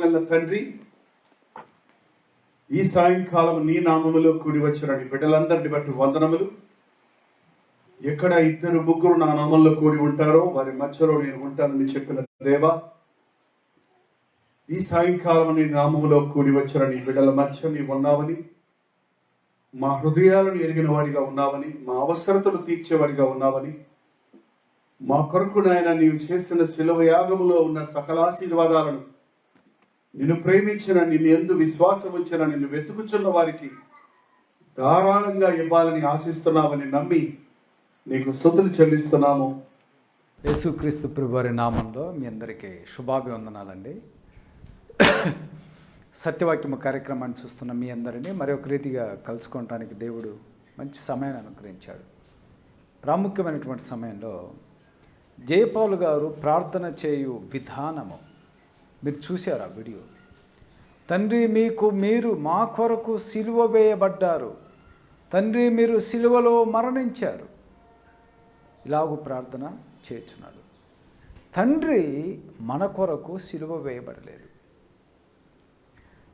కలిగిన తండ్రి ఈ సాయంకాలం నీ నామములో కూడి వచ్చారని బిడ్డలందరిని బట్టి వందనములు. ఎక్కడ ఇద్దరు ముగ్గురు నా నామంలో కూడి ఉంటారో వారి మధ్యలో నేను ఉంటానని చెప్పిన దేవా ఈ సాయంకాలం నీ నామములో కూడి వచ్చిన నీ బిడ్డల మధ్య నీ ఉన్నావని మా హృదయాలను ఎరిగిన వాడిగా ఉన్నావని మా అవసరతలు తీర్చేవాడిగా ఉన్నావని మా కొరకు నాయన నీవు చేసిన శిలువ యాగములో ఉన్న సకల ఆశీర్వాదాలను నిన్ను ప్రేమించిన నిన్ను ఎందు విశ్వాసం ఉంచిన నిన్ను వెతుకుచున్న వారికి ధారాళంగా ఇవ్వాలని ఆశిస్తున్నామని నమ్మి నీకు స్థుతులు చెల్లిస్తున్నాము. యేసుక్రీస్తు ప్రభువారి నామంలో మీ అందరికీ శుభాభివందనాలండి. సత్యవాక్యము కార్యక్రమాన్ని చూస్తున్న మీ అందరినీ మరొక రీతిగా కలుసుకోవటానికి దేవుడు మంచి సమయాన్ని అనుగ్రహించాడు. ప్రాముఖ్యమైనటువంటి సమయంలో జయపాల్ గారు ప్రార్థన చేయు విధానము మీరు చూశారు ఆ వీడియో? తండ్రి మీకు మీరు మా కొరకు సిలువ వేయబడ్డారు. తండ్రి మీరు సిలువలో మరణించారు. ఇలాగూ ప్రార్థన చేయుచున్నాడు తండ్రి మన కొరకు సిలువ వేయబడలేదు.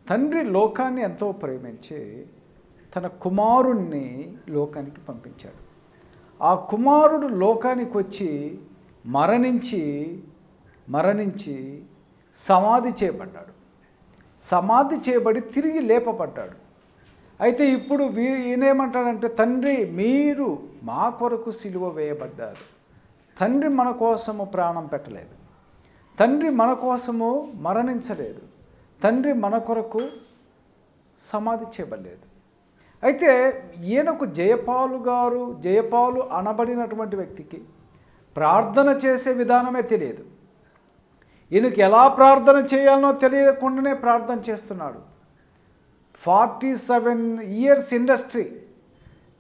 తండ్రి లోకాన్ని ఎంతో ప్రేమించి తన కుమారుణ్ణి లోకానికి పంపించాడు. ఆ కుమారుడు లోకానికి వచ్చి మరణించి మరణించి సమాధి చేయబడ్డాడు. సమాధి చేయబడి తిరిగి లేపబడ్డాడు. అయితే ఇప్పుడు వీ ఈయనేమంటాడంటే తండ్రి మీరు మా కొరకు సిలువ వేయబడ్డారు. తండ్రి మన కోసము ప్రాణం పెట్టలేదు. తండ్రి మన కోసము మరణించలేదు. తండ్రి మన కొరకు సమాధి చేయబడలేదు. అయితే ఈయనకు జయపాలు గారు జయపాలు అనబడినటువంటి వ్యక్తికి ప్రార్థన చేసే విధానమే తెలియదు. ఈయనకి ఎలా ప్రార్థన చేయాలనో తెలియకుండానే ప్రార్థన చేస్తున్నాడు. Forty seven years industry.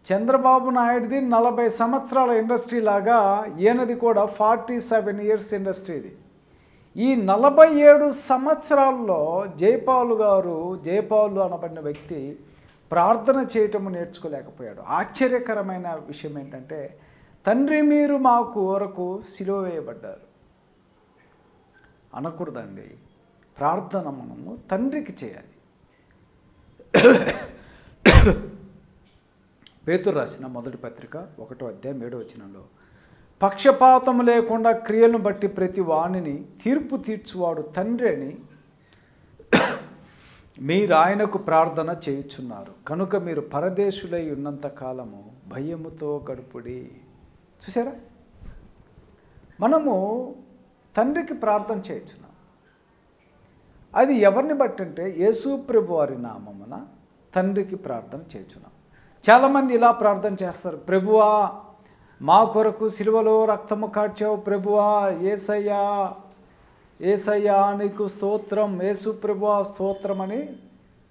Chandrababu నాయుడుది నలభై సంవత్సరాల ఇండస్ట్రీ లాగా ఈయనది కూడా ఫార్టీ సెవెన్ ఇయర్స్ ఇండస్ట్రీది. ఈ నలభై ఏడు సంవత్సరాల్లో జయపాలు గారు జయపాలు అనబడిన వ్యక్తి ప్రార్థన చేయటం నేర్చుకోలేకపోయాడు. ఆశ్చర్యకరమైన విషయం ఏంటంటే తండ్రి మీరు మా వరకు సిలువ వేయబడ్డారు. అనకూడదండి. ప్రార్థన మనము తండ్రికి చేయాలి. పేతురు రాసిన మొదటి పత్రిక ఒకటో అధ్యాయం ఏడో వచనంలో పక్షపాతం లేకుండా క్రియలను బట్టి ప్రతి వాణిని తీర్పు తీర్చువాడు తండ్రి అని మీరు ఆయనకు ప్రార్థన చేయుచున్నారు. కనుక మీరు పరదేశులై ఉన్నంత కాలము భయముతో గడుపుడి. చూసారా మనము తండ్రికి ప్రార్థన చేయుచున్నాం. అది ఎవరిని బట్టి అంటే యేసు ప్రభు వారి నామమున తండ్రికి ప్రార్థన చేయుచున్నాం. చాలామంది ఇలా ప్రార్థన చేస్తారు ప్రభువా మా కొరకు సిలువలో రక్తము కాచావు ప్రభువా ఏసయ్యా ఏసయ్యా నీకు స్తోత్రం యేసు ప్రభువా స్తోత్రం అని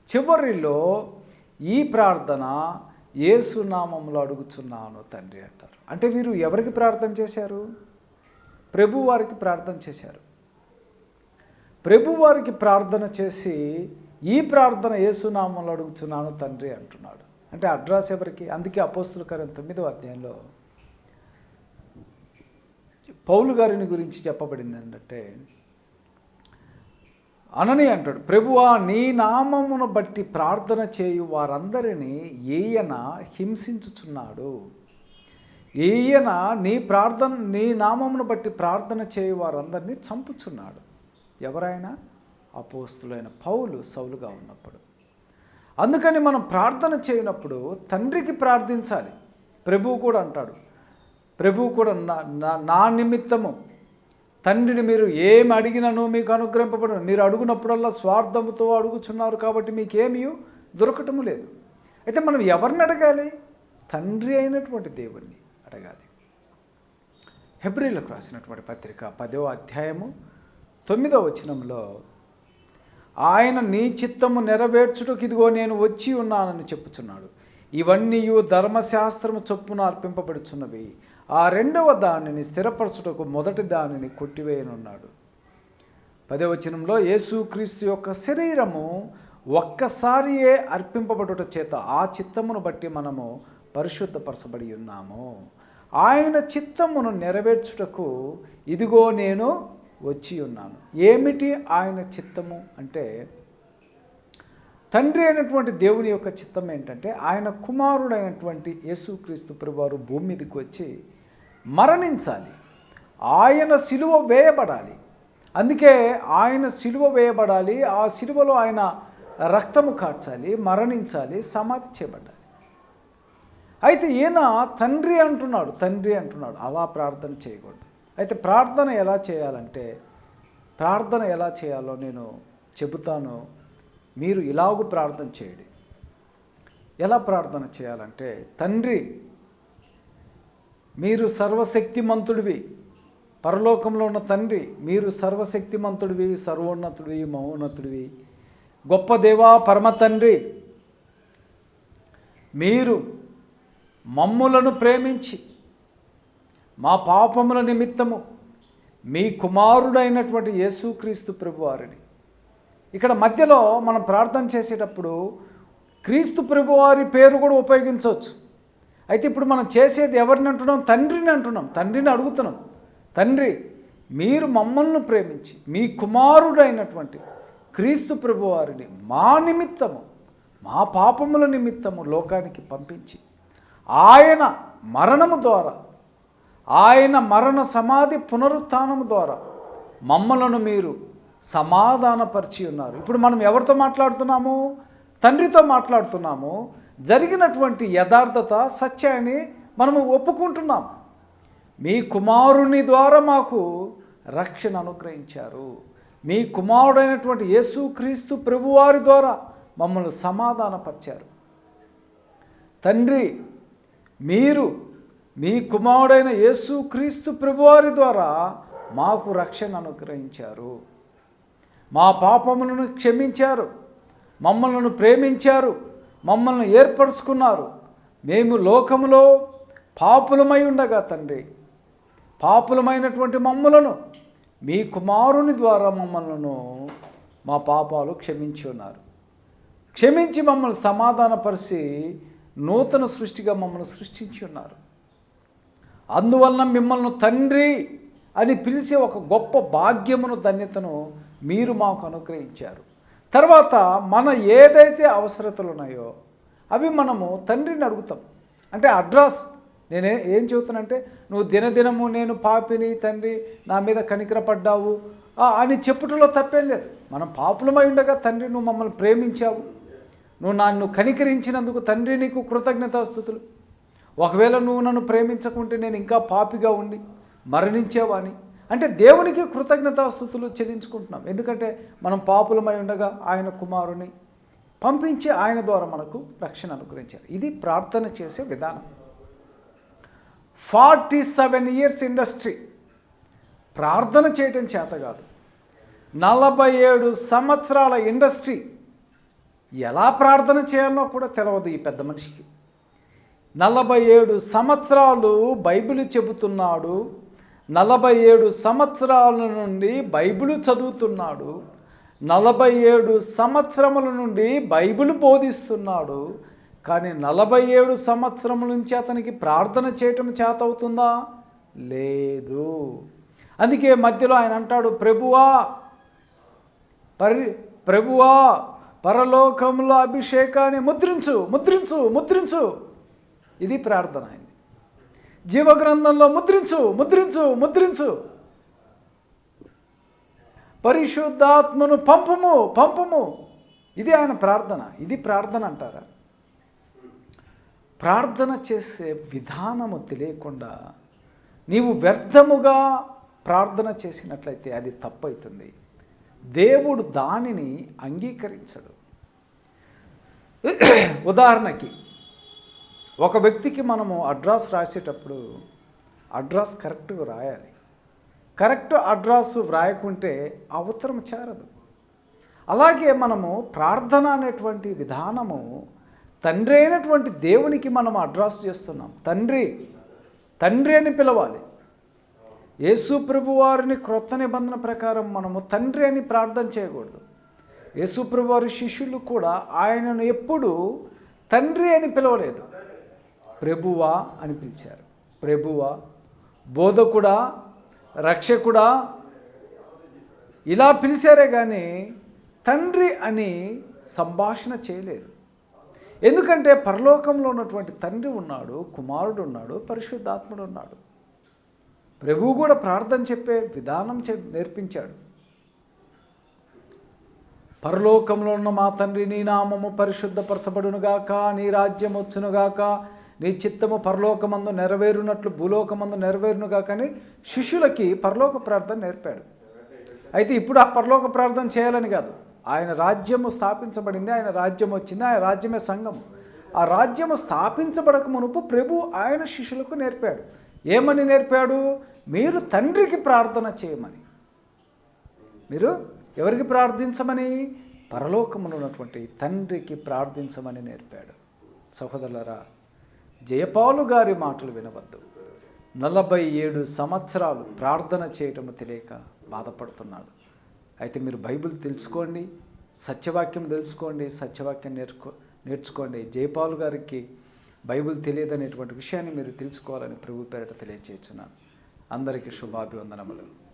చివరిలో ఈ ప్రార్థన ఏసునామంలో అడుగుచున్నాను తండ్రి అంటారు. అంటే వీరు ఎవరికి ప్రార్థన చేశారు? ప్రభువారికి ప్రార్థన చేశారు. ప్రభువారికి ప్రార్థన చేసి ఈ ప్రార్థన ఏసునామంలో అడుగుచున్నాను తండ్రి అంటున్నాడు. అంటే అడ్రస్ ఎవరికి? అందుకే అపోస్తుల కార్యం తొమ్మిదో అధ్యాయంలో పౌలు గారిని గురించి చెప్పబడింది ఏంటంటే అనని అంటాడు ప్రభువా నీ నామమును బట్టి ప్రార్థన చేయు వారందరినీ ఏయన హింసించుచున్నాడు. ఈయన నీ ప్రార్థన నీ నామమును బట్టి ప్రార్థన చేయు వారందరినీ చంపుచున్నాడు. ఎవరైనా? అపోస్తులైన పౌలు సౌలుగా ఉన్నప్పుడు. అందుకని మనం ప్రార్థన చేయనప్పుడు తండ్రికి ప్రార్థించాలి. ప్రభువు కూడా అంటాడు ప్రభువు కూడా నా నా- నా నిమిత్తము. తండ్రిని మీరు ఏమి అడిగినను మీకు అనుగ్రహింపబడను. మీరు అడుగునప్పుడల్లా స్వార్థముతో అడుగుచున్నారు కాబట్టి మీకేమీ దొరకటము లేదు. అయితే మనం ఎవరిని అడగాలి? తండ్రి అయినటువంటి దేవుణ్ణి. దాటగాలి హెబ్రిలకు రాసినటువంటి పత్రిక పదో అధ్యాయము తొమ్మిదో వచనంలో ఆయన నీ చిత్తము నెరవేర్చుటకు ఇదిగో నేను వచ్చి ఉన్నానని చెప్పుచున్నాడు. ఇవన్నీ ధర్మశాస్త్రము చొప్పున అర్పింపబడుచున్నవి. ఆ రెండవ దానిని స్థిరపరచుటకు మొదటి దానిని కొట్టివేయనున్నాడు. పదవచనంలో యేసుక్రీస్తు యొక్క శరీరము ఒక్కసారియే అర్పింపబడుట చేత ఆ చిత్తమును బట్టి మనము పరిశుద్ధపరచబడి ఉన్నాము. ఆయన చిత్తమును నెరవేర్చుటకు ఇదిగో నేను వచ్చి ఉన్నాను. ఏమిటి ఆయన చిత్తము అంటే తండ్రి అయినటువంటి దేవుని యొక్క చిత్తం ఏంటంటే ఆయన కుమారుడైనటువంటి యేసుక్రీస్తు ప్రభువారు భూమి మీదకి వచ్చి మరణించాలి. ఆయన సిలువ వేయబడాలి. అందుకే ఆయన సిలువ వేయబడాలి. ఆ సిలువలో ఆయన రక్తము కార్చాలి మరణించాలి సమాధి చేయబడాలి అయితే ఈయన తండ్రి అంటున్నాడు తండ్రి అంటున్నాడు అలా ప్రార్థన చేయకూడదు. అయితే ప్రార్థన ఎలా చేయాలంటే ప్రార్థన ఎలా చేయాలో నేను చెబుతాను మీరు ఇలాగూ ప్రార్థన చేయండి. ఎలా ప్రార్థన చేయాలంటే తండ్రి మీరు సర్వశక్తిమంతుడివి పరలోకంలో ఉన్న తండ్రి మీరు సర్వశక్తిమంతుడివి సర్వోన్నతుడివి మహోన్నతుడివి గొప్ప దేవా పరమ తండ్రి మీరు మమ్ములను ప్రేమించి మా పాపముల నిమిత్తము మీ కుమారుడైనటువంటి యేసుక్రీస్తు ప్రభువారిని. ఇక్కడ మధ్యలో మనం ప్రార్థన చేసేటప్పుడు క్రీస్తు ప్రభువారి పేరు కూడా ఉపయోగించవచ్చు. అయితే ఇప్పుడు మనం చేసేది ఎవరిని అంటున్నాం? తండ్రిని అంటున్నాం. తండ్రిని అడుగుతున్నాం. తండ్రి మీరు మమ్మల్ని ప్రేమించి మీ కుమారుడైనటువంటి క్రీస్తు ప్రభువారిని మా నిమిత్తము మా పాపముల నిమిత్తము లోకానికి పంపించి ఆయన మరణము ద్వారా ఆయన మరణ సమాధి పునరుత్నము ద్వారా మమ్మలను మీరు సమాధానపరిచి ఉన్నారు. ఇప్పుడు మనం ఎవరితో మాట్లాడుతున్నాము? తండ్రితో మాట్లాడుతున్నాము. జరిగినటువంటి యథార్థత సత్యాన్ని మనము ఒప్పుకుంటున్నాం. మీ కుమారుని ద్వారా మాకు రక్షణ అనుగ్రహించారు. మీ కుమారుడైనటువంటి యేసుక్రీస్తు ప్రభువారి ద్వారా మమ్మల్ని సమాధానపరిచారు. తండ్రి మీరు మీ కుమారుడైన యేసుక్రీస్తు ప్రభువారి ద్వారా మాకు రక్షణ అనుగ్రహించారు. మా పాపములను క్షమించారు. మమ్మల్ని ప్రేమించారు. మమ్మల్ని ఏర్పరచుకున్నారు. మేము లోకములో పాపులమై ఉండగా తండ్రి. పాపులమైనటువంటి మమ్మలను మీ కుమారుని ద్వారా మమ్మల్ని మా పాపాలు క్షమించి ఉన్నారు క్షమించి మమ్మల్ని సమాధానపరిచి నూతన సృష్టిగా మమ్మల్ని సృష్టించి ఉన్నారు. అందువలన మిమ్మల్ని తండ్రి అని పిలిచే ఒక గొప్ప భాగ్యమును ధన్యతను మీరు మాకు అనుగ్రహించారు. తర్వాత మన ఏదైతే అవసరతలు ఉన్నాయో అవి మనము తండ్రిని అడుగుతాం. అంటే అడ్రస్ నేనే ఏం చెబుతానంటే నువ్వు దినదినము నేను పాపిని తండ్రి నా మీద కనికరపడ్డావు అని చెప్పుటలో తప్పేం లేదు. మనం పాపులమై ఉండగా తండ్రి నువ్వు మమ్మల్ని ప్రేమించావు. నువ్వు నన్ను కనికరించినందుకు తండ్రి నీకు కృతజ్ఞతాస్థుతులు ఒకవేళ నువ్వు నన్ను ప్రేమించకుంటే నేను ఇంకా పాపిగా ఉండి మరణించేవాని అంటే దేవునికి కృతజ్ఞతాస్థుతులు చెల్లించుకుంటున్నాం. ఎందుకంటే మనం పాపులమై ఉండగా ఆయన కుమారుని పంపించి ఆయన ద్వారా మనకు రక్షణ అనుగ్రహించారు. ఇది ప్రార్థన చేసే విధానం. Forty seven years industry. ప్రార్థన చేయటం చేత కాదు. నలభై ఏడు సంవత్సరాల ఇండస్ట్రీ. ఎలా ప్రార్థన చేయాలో కూడా తెలియదు ఈ పెద్ద మనిషికి. నలభై ఏడు సంవత్సరాలు బైబిల్ చెబుతున్నాడు. నలభై ఏడు సంవత్సరాల నుండి బైబిల్ చదువుతున్నాడు. నలభై ఏడు సంవత్సరముల నుండి బైబిల్ బోధిస్తున్నాడు. కానీ నలభై ఏడు సంవత్సరముల నుంచి అతనికి ప్రార్థన చేయటం చేత అవుతుందా? లేదు. అందుకే మధ్యలో ఆయన అంటాడు ప్రభువా పరి ప్రభువా పరలోకంలో అభిషేకాన్ని ముద్రించు ముద్రించు ముద్రించు. ఇది ప్రార్థన అయింది జీవగ్రంథంలో ముద్రించు ముద్రించు ముద్రించు. పరిశుద్ధాత్మను పంపము పంపము. ఇది ఆయన ప్రార్థన ఇది ప్రార్థన అంటారా? ప్రార్థన చేసే విధానము తెలియకుండా నీవు వ్యర్థముగా ప్రార్థన చేసినట్లయితే అది తప్పవుతుంది దేవుడు దానిని అంగీకరించడు. ఉదాహరణకి ఒక వ్యక్తికి మనము అడ్రస్ రాసేటప్పుడు అడ్రస్ కరెక్ట్గా రాయాలి కరెక్ట్ అడ్రస్ వ్రాయకుంటే ఆ ఉత్తరం చేరదు. అలాగే మనము ప్రార్థన అనేటువంటి విధానము తండ్రి అయినటువంటి దేవునికి మనం అడ్రస్ చేస్తున్నాం. తండ్రి తండ్రి అని పిలవాలి. యేసు ప్రభు వారిని క్రొత్త నిబంధన ప్రకారం మనము తండ్రి అని ప్రార్థన చేయకూడదు. యేసు వారి శిష్యులు కూడా ఆయనను ఎప్పుడు తండ్రి అని పిలవలేదు. ప్రభువా అని పిలిచారు. ప్రభువా బోధకుడా రక్షకుడా ఇలా పిలిచారే కానీ తండ్రి అని సంభాషణ చేయలేదు ఎందుకంటే పరలోకంలో ఉన్నటువంటి తండ్రి ఉన్నాడు కుమారుడు ఉన్నాడు పరిశుద్ధాత్ముడు ఉన్నాడు. ప్రభువు కూడా ప్రార్థన చెప్పే విధానం చె నేర్పించాడు. పరలోకంలో ఉన్న మా తండ్రి నీ నామము పరిశుద్ధపరచబడునుగాక నీ రాజ్యం వచ్చునుగాక నీ చిత్తము పరలోకమందు నెరవేరునట్లు భూలోకమందు నెరవేరునుగాక అని శిష్యులకి పరలోక ప్రార్థన నేర్పాడు. అయితే ఇప్పుడు ఆ పరలోక ప్రార్థన చేయాలని కాదు. ఆయన రాజ్యము స్థాపించబడింది ఆయన రాజ్యం వచ్చింది ఆయన రాజ్యమే సంఘం ఆ రాజ్యము స్థాపించబడక మునుపు ప్రభు ఆయన శిష్యులకు నేర్పాడు. ఏమని నేర్పాడు? మీరు తండ్రికి ప్రార్థన చేయమని. మీరు ఎవరికి ప్రార్థించమని? పరలోకములో ఉన్నటువంటి తండ్రికి ప్రార్థించమని నేర్పాడు. సహోదరులరా జయపాలు గారి మాటలు వినవద్దు. నలభై ఏడు సంవత్సరాలు ప్రార్థన చేయటము తెలియక బాధపడుతున్నాడు. అయితే మీరు బైబిల్ తెలుసుకోండి సత్యవాక్యం తెలుసుకోండి సత్యవాక్యం నేర్చుకో నేర్చుకోండి. జయపాలు గారికి బైబిల్ తెలియదనేటువంటి విషయాన్ని మీరు తెలుసుకోవాలని ప్రభు పేరిట తెలియచేస్తున్నాను. అందరికీ శుభాభివందనములు.